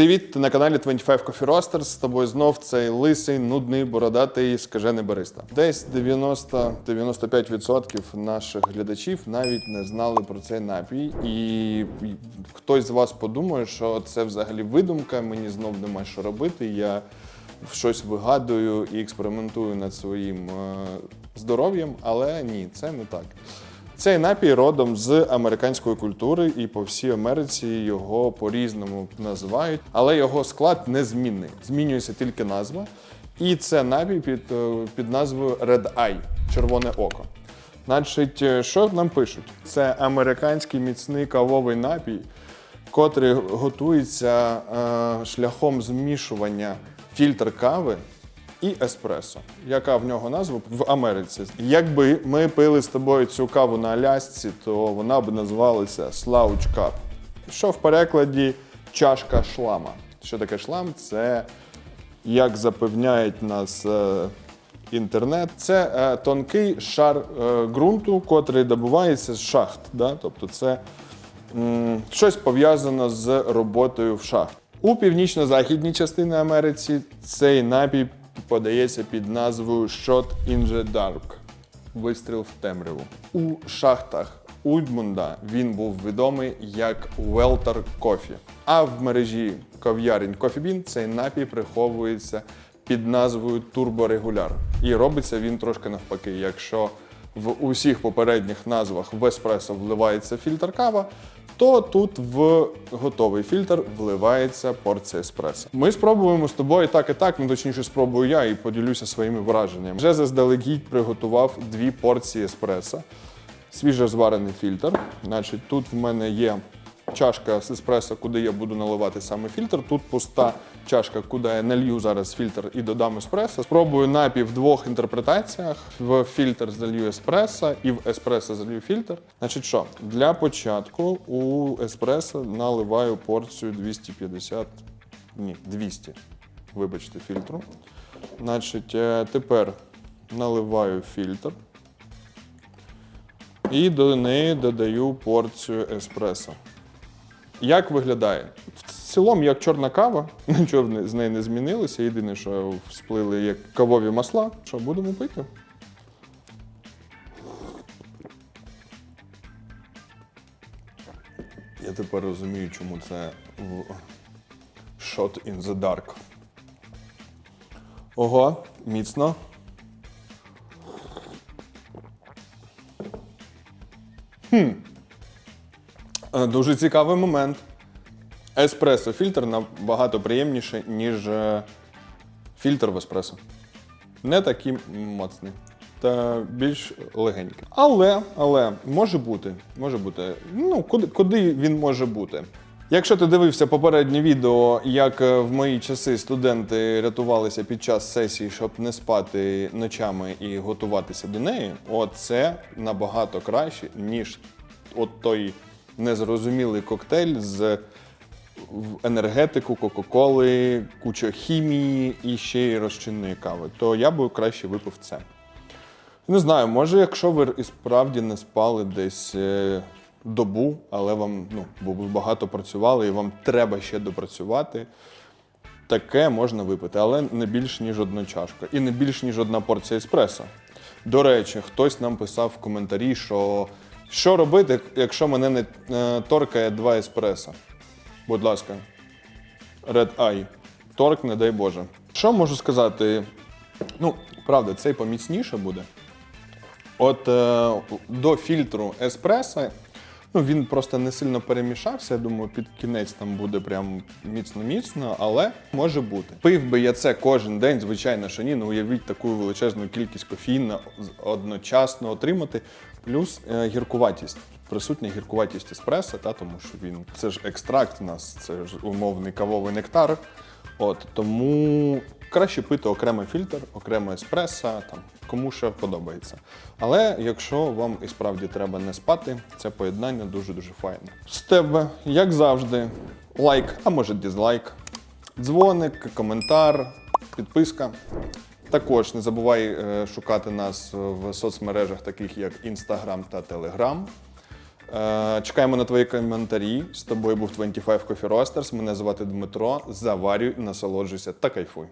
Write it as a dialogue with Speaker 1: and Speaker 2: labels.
Speaker 1: Привіт, ти на каналі 25 Coffee Roasters. З тобою знов цей лисий, нудний, бородатий, скажений бариста. Десь 90-95% наших глядачів навіть не знали про цей напій. І хтось з вас подумає, що це взагалі видумка, мені знов нема що робити. Я щось вигадую і експериментую над своїм е, здоров'ям, але ні, це не так. Цей напій родом з американської культури, і по всій Америці його по-різному називають, але його склад незмінний. Змінюється тільки назва. І це напій під, е, під назвою Red Eye червоне око. Значить, е, що нам пишуть? Це американський міцний кавовий напій, котрий готується е, шляхом змішування фільтр кави і еспресо. Яка в нього назва в Америці? Якби ми пили з тобою цю каву на Алясці, то вона б називалася Slouch Cup, що в перекладі чашка шлама. Що таке шлам? Це, як запевняють нас е, інтернет, це е, тонкий шар е, ґрунту, котрий добувається з шахт. Да? Тобто це м, щось пов'язано з роботою в шахт. У північно-західній частині Америці цей напій подається під назвою Shot in the Dark вистріл в темряву. У шахтах Ульдмунда він був відомий як Welter Coffee. А в мережі кав'ярень Bean цей напій приховується під назвою Турборегуляр. І робиться він трошки навпаки. Якщо в усіх попередніх назвах в еспресо вливається фільтр кава, то тут в готовий фільтр вливається порція еспресо. Ми спробуємо з тобою так і так, ну точніше спробую я і поділюся своїми враженнями. Вже заздалегідь приготував дві порції еспресо, свіже зварений фільтр. Значить, тут в мене є чашка з еспресо, куди я буду наливати саме фільтр. Тут пуста чашка, куди я налью зараз фільтр і додам еспресо. Спробую напій в двох інтерпретаціях: в фільтр залью еспресо і в еспресо залью фільтр. Значить, що для початку у еспресо наливаю порцію 250, ні, 200, вибачте, фільтру. Значить, е, тепер наливаю фільтр. І до неї додаю порцію еспресо. Як виглядає? В цілому, як чорна кава, нічого з неї не змінилося. Єдине, що всплили як кавові масла. Що будемо пити? Я тепер розумію, чому це в Shot in the Dark. Ого, міцно. Е, Дуже цікавий момент. Еспресо фільтр набагато приємніше, ніж е, фільтр в еспресо. Не такий моцний. Та більш легенький. Але, але може бути. Може бути. Ну, куди, куди він може бути? Якщо ти дивився попереднє відео, як е, в мої часи студенти рятувалися під час сесії, щоб не спати ночами і готуватися до неї, от це набагато краще, ніж от той незрозумілий коктейль з енергетику, Кока-Коли, куча хімії і ще й розчинної кави. То я би краще випив це. Не знаю, може, якщо ви і справді не спали десь е, добу, але вам ну, бо ви багато працювали і вам треба ще допрацювати. Таке можна випити, але не більш ніж одна чашка. І не більш ніж одна порція еспресо. До речі, хтось нам писав в коментарі, що що робити, якщо мене не е, торкає два еспресо. Будь ласка, Red Eye. Торк, не дай Боже. Що можу сказати? Ну, правда, цей поміцніше буде. От е, до фільтру еспресо, ну він просто не сильно перемішався. Я думаю, під кінець там буде прям міцно-міцно, але може бути. Пив би я це кожен день, звичайно, що ні. Ну уявіть таку величезну кількість кофеїну одночасно отримати, плюс е, гіркуватість. Присутня гіркуватість еспресо, та тому що він це ж екстракт у нас, це ж умовний кавовий нектар. От тому краще пити окремий фільтр, окремо еспресо, там кому що подобається. Але якщо вам і справді треба не спати, це поєднання дуже дуже файне. З тебе, як завжди, лайк, а може дізлайк, дзвоник, коментар, підписка. Також не забувай е, шукати нас в соцмережах, таких як Instagram та Telegram. Е, чекаємо на твої коментарі. З тобою був 25 Coffee Roasters. Мене звати Дмитро. Заварюй, насолоджуйся та кайфуй.